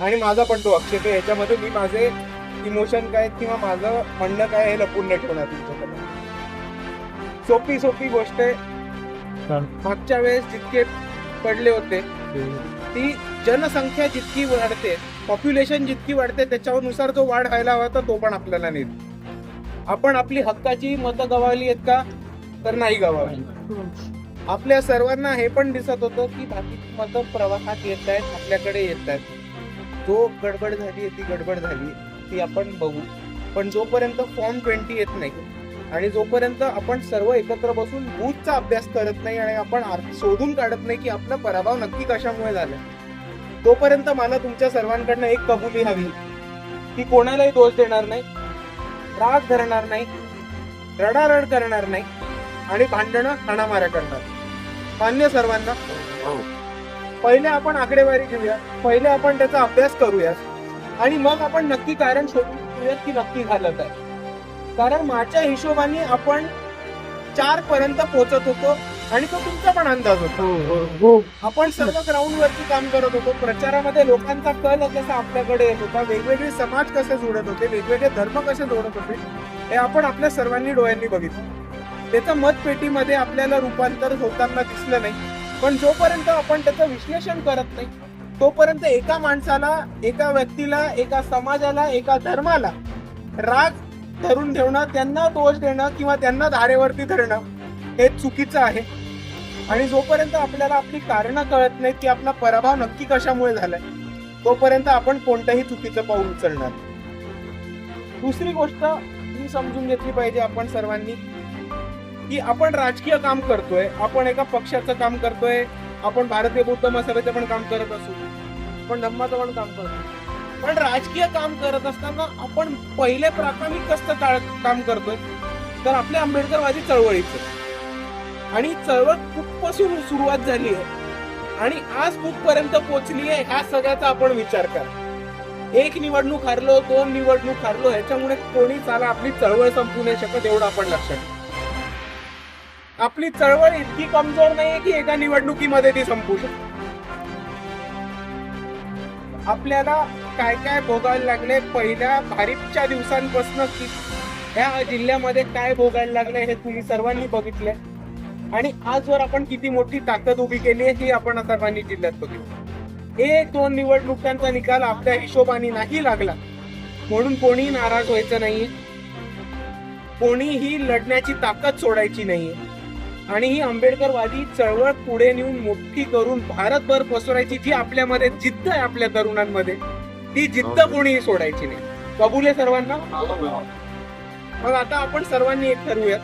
आणि माझा पण तो आक्षेप आहे याच्यामध्ये मी माझे इमोशन काय किंवा माझं म्हणणं काय हे लपून नाही ठेवणार तुमच्याकडे सोपी सोपी गोष्ट आहे. मागच्या वेळेस जितके पडले होते ती जनसंख्या जितकी वाढते पॉप्युलेशन जितकी वाढते त्याच्यानुसार जो वाढ व्हायला हवा तर तो पण आपल्याला नाही आपण आपली हक्काची मतं गमावली आहेत का तर नाही गमावली आपल्या सर्वांना हे पण दिसत होतं की बाकीची मतं प्रवाहात येत आहेत आपल्याकडे येत आहेत. जो गडबड झाली ती गडबड झाली ती आपण बघू. पण जोपर्यंत फॉर्म ट्वेंटी येत नाही आणि जोपर्यंत आपण सर्व एकत्र बसून बूथचा अभ्यास करत नाही आणि आपण शोधून काढत नाही की आपला पराभव नक्की कशामुळे झाला तोपर्यंत मला तुमच्या सर्वांकडनं एक कबुली हवी. की कोणालाही दोष देणार नाही राग धरणार नाही रडारड करणार नाही आणि भांडणं हाणामाऱ्या करणार. मान्य सर्वांना? हो. पहिले आपण आकडेवारी घेऊया पहिले आपण त्याचा अभ्यास करूया. आणि मग आपण नक्की कारण शोधून घेऊयात की नक्की घालत आहे कारण माझ्या हिशोबाने आपण चार पर्यंत पोहोचत होतो आणि तो तुमचा पण अंदाज होता. आपण सर्व ग्राउंड वरती काम करत होतो. प्रचारामध्ये लोकांचा कल कसा आपल्याकडे येत होता वेगवेगळे समाज कसे जोडत होते वेगवेगळे धर्म कसे जोडत होते हे आपण आपल्या सर्वांनी डोळ्यांनी बघितलं. त्याचं मतपेटीमध्ये आपल्याला रूपांतर होताना दिसलं नाही. पण जोपर्यंत आपण त्याचं विश्लेषण करत नाही तोपर्यंत एका माणसाला एका व्यक्तीला एका समाजाला एका धर्माला राग धरून ठेवणं त्यांना दोष देणं किंवा त्यांना धारेवरती धरणं हे चुकीचं आहे. आणि जोपर्यंत आपल्याला आपली कारणं कळत नाहीत की आपला पराभव नक्की कशामुळे झालाय तोपर्यंत आपण कोणतंही चुकीचं पाऊल उचलणार दुसरी गोष्ट ही समजून घेतली पाहिजे आपण सर्वांनी की आपण राजकीय काम करतोय आपण एका पक्षाचं काम करतोय आपण भारतीय बौद्ध मसाल्याचं पण काम करत असू. आपण धम्माचं पण काम करतो पण राजकीय काम करत असताना आपण पहिले प्राथमिक कसं काळ- काम करतोय? तर आपल्या आंबेडकरवादी चळवळीचं. आणि चळवळ खूपपासून सुरुवात झाली आहे? आणि आज कुठपर्यंत पोहोचली आहे? ह्या सगळ्याचा आपण विचार करा. एक निवडणूक हारलो दोन निवडणूक हारलो ह्याच्यामुळे कोणी चाला आपली चळवळ संपू नाही शकत एवढं आपण लक्षात आपली चळवळ इतकी कमजोर नाहीये की एका निवडणुकीमध्ये ती संपू शकते. आपल्याला काय काय भोगायला लागले पहिल्या भारीपच्या दिवसांपासून की ह्या जिल्ह्यामध्ये काय भोगायला लागले हे तुम्ही सर्वांनी बघितले आणि आजवर आपण किती मोठी ताकद उभी केली आहे ही आपण सर्वांनी जिल्ह्यात बघितली. एक दोन निवडणुकांचा निकाल आपल्या हिशोबाने नाही लागला. म्हणून कोणी नाराज व्हायचं नाहीये. कोणीही लढण्याची ताकद सोडायची नाहीये. आणि ही आंबेडकरवादी चळवळ पुढे नेऊन मोठी करून भारतभर पसरायची जी आपल्यामध्ये जिद्द आहे आपल्या तरुणांमध्ये. ती जिद्द कोणीही सोडायची नाही. कबूल आहे सर्वांना मग आता आपण सर्वांनी एक ठरवूयात.